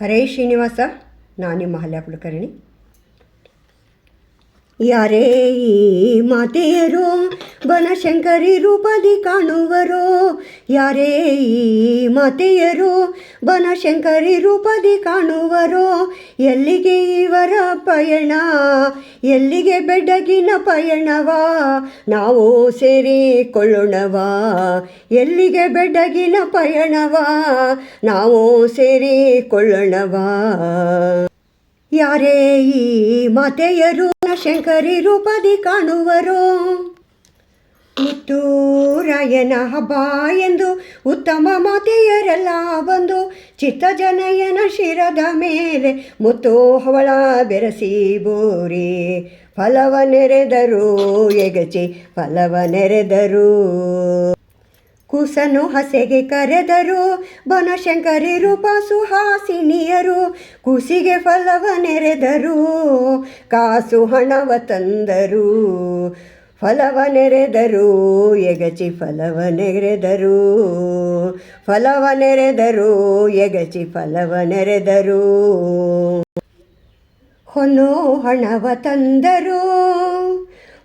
हरे श्रीनिवासा नानी महाल्या कुलकर्णी. ಯಾರೇ ಈ ಮಾತೆಯರು ಬನಶಂಕರಿ ರೂಪದಿ ಕಾಣುವರೋ? ಯಾರೇ ಈ ಮಾತೆಯರು ಬನಶಂಕರಿ ರೂಪದಿ ಕಾಣುವರೋ? ಎಲ್ಲಿಗೆ ಇವರ ಪಯಣ? ಎಲ್ಲಿಗೆ ಬೆಡಗಿನ ಪಯಣವಾ? ನಾವು ಸೇರಿಕೊಳ್ಳೋಣವಾ? ಎಲ್ಲಿಗೆ ಬೆಡಗಿನ ಪಯಣವಾ? ನಾವು ಸೇರಿಕೊಳ್ಳೋಣವಾ? ಯಾರೇ ಈ ಮಾತೆಯರು ಶಂಕರಿ ರೂಪದಿ ಕಾಣುವರು. ಮುತ್ತೂರಾಯನ ಹಬ್ಬ ಎಂದು ಉತ್ತಮ ಮಾತೆಯರೆಲ್ಲ ಬಂದು ಚಿತ್ತಜನಯನ ಶಿರದ ಮೇಲೆ ಮುತ್ತು ಹವಳ ಬೆರೆಸಿ ಬೋರಿ. ಫಲವ ನೆರೆದರು, ಎಗಚಿ ಫಲವ ನೆರೆದರು. ಕೂಸನು ಹಸೆಗೆ ಕರೆದರು, ಬನಶಂಕರಿ ರೂಪ ಸುಹಾಸಿನಿಯರು, ಕುಸಿಗೆ ಫಲವ ನೆರೆದರು ಕಾಸು ಹಣವ ತಂದರು ಫಲವ ನೆರೆದರು ಎಗಚಿ ಫಲವ ನೆರೆದರು ಫಲವ ನೆರೆದರು ಎಗಚಿ ಫಲವ ನೆರೆದರು ಹೊನ್ನು ಹಣವ ತಂದರು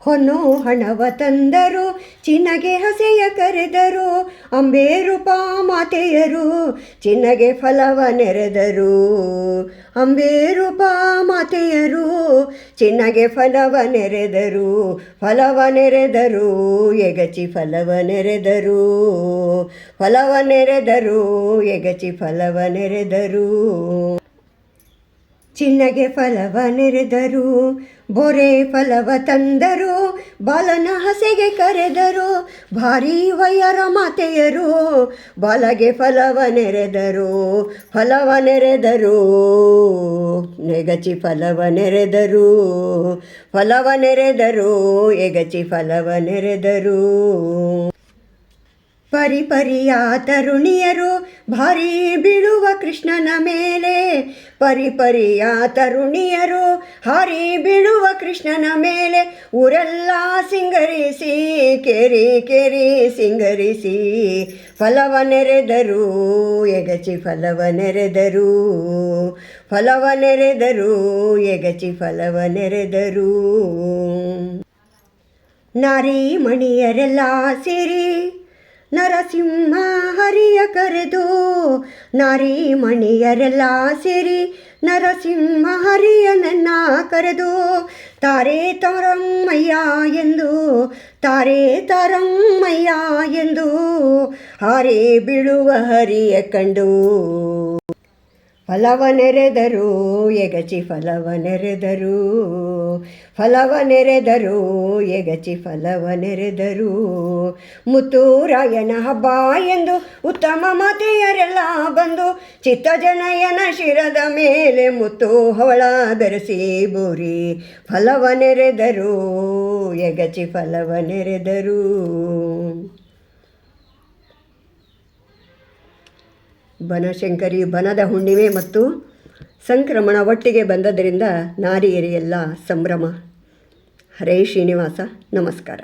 ಹೊನ್ನು ಹಣವ ತಂದರು, ಚಿನ್ನಗೆ ಹಸೆಯ ಕರೆದರು ಅಂಬೇರೂಪ ಮಾತೆಯರು ಚಿನ್ನಗೆ ಫಲವ ನೆರೆದರು. ಅಂಬೇರೂಪ ಮಾತೆಯರು ಚಿನ್ನಗೆ ಫಲವ ನೆರೆದರು ಫಲವ ನೆರೆದರು, ಎಗಚಿ ಫಲವ ನೆರೆದರು. ಫಲವ ನೆರೆದರು, ಎಗಚಿ ಫಲವ ನೆರೆದರು. ಚಿನ್ನಗೆ ಫಲವ ನೆರೆದರು, ಬೊರೆ ಫಲವ ತಂದರು, ಬಾಲನ ಹಸೆಗೆ ಕರೆದರು, ಭಾರಿ ವಯರ ಮಾತೆಯರು, ಬಾಲಗೆ ಫಲವ ನೆರೆದರು ಫಲವ ನೆರೆದರು ನೆಗಚಿ ಫಲವ ನೆರೆದರು ಫಲವ ನೆರೆದರು, ಎಗಚಿ ಫಲವ ನೆರೆದರು. ಪರಿಪರಿಯ ತರುಣಿಯರು ಭಾರಿ ಬೀಳುವ ಕೃಷ್ಣನ ಮೇಲೆ. ಪರಿಪರಿಯ ತರುಣಿಯರು ಹಾರಿ ಬೀಳುವ ಕೃಷ್ಣನ ಮೇಲೆ. ಊರೆಲ್ಲ ಸಿಂಗರಿಸಿ, ಕೆರಿ ಕೆರಿ ಸಿಂಗರಿಸಿ, ಫಲವ ನೆರೆದರು, ಎಗಚಿ ಫಲವ ನೆರೆದರು. ಫಲವ ನೆರೆದರು, ಎಗಚಿ ಫಲವ ನೆರೆದರು. ನಾರಿ ಮಣಿಯರೆಲ್ಲ ಸೇರಿ ನರಸಿಂಹ ಹರಿಯ ಕರೆದು, ನಾರಿ ಮಣಿಯರೆಲ್ಲ ಸೇರಿ ನರಸಿಂಹ ಹರಿಯನನ್ನ ಕರೆದು, ತಾರೆ ತಾರಮ್ಮಯ್ಯ ಎಂದು, ತಾರೆ ತಾರಮ್ಮಯ್ಯ ಎಂದು ಹಾರೆ ಬೀಳುವ ಹರಿಯ ಕಂಡು. ಫಲವ ನೆರೆದರು ಎಗಚಿ ಫಲವ ನೆರೆದರು ಫಲವ ನೆರೆದರು ಎಗಚಿ ಫಲವ ನೆರೆದರು ಮುತ್ತೂರಾಯನ ಹಬ್ಬ ಎಂದು ಉತ್ತಮ ಮತೆಯರೆಲ್ಲ ಬಂದು ಚಿತ್ತಜನಯನ ಶಿರದ ಮೇಲೆ ಮುತ್ತು ಹವಳ ಬೆರೆಸಿ ಬೋರಿ ಫಲವ ನೆರೆದರು ಎಗಚಿ ಫಲವ ನೆರೆದರು ಬನಶಂಕರಿ ಬನದ ಹುಣ್ಣಿಮೆ ಮತ್ತು ಸಂಕ್ರಮಣ ಒಟ್ಟಿಗೆ ಬಂದದರಿಂದ ನಾರಿಯರಿಗೆಲ್ಲ ಸಂಭ್ರಮ. ಹರೇ ಶ್ರೀನಿವಾಸ ನಮಸ್ಕಾರ.